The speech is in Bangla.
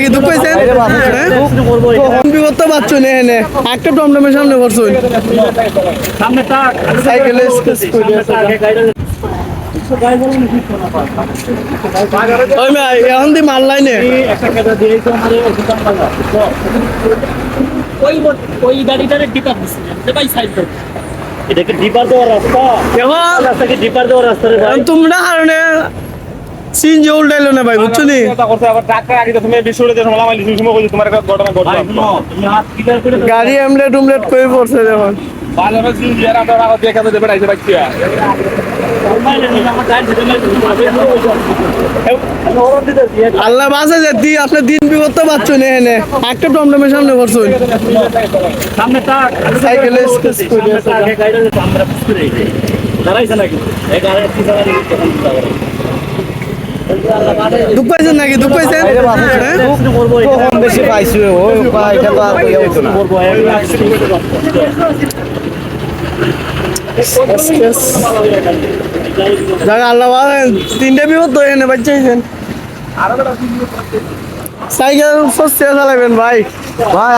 নাকি? দুঃখ হয়েছেন বিপদ পাচ্ছ না এনে একটা টমটমের সামনে বসুন সাইকেলে এখন দি মাল লাইনে একটা কেটে দিয়েছে আমাদের ওখান বাজার ওই ওই গাড়িটারে ডিপার দিচ্ছে ভাই সাইড এটা কি ডিপার দেওয়ার রাস্তা। এখন রাস্তা কি ডিপার দেওয়ার রাস্তা তোমরা কারণে সিনজি উল্টাইলো না ভাই বুঝছ নি। গাড়ি এমলেট উমলেট করে পড়ছে যখন আল্লাহ বাসে যেতি আপনি দিন বিপদ তো পাচ্ছ না এনে। একটা টমটমের সামনে সামনে সাইকেলে দাঁড়াইছে নাকি এই গাড়ি পিছনে দাঁড়াইছে দুঃখ পাইছেন নাকি? দুঃখ পাইছেন? হ্যাঁ? কম বেশি পাইছি এটা তো আর হইতো না। যাক আল্লাহ বাসে বিপদ তো এনে বাচ্চাইছেন সাইকেল সস্তা চালাবেন ভাই। ভাই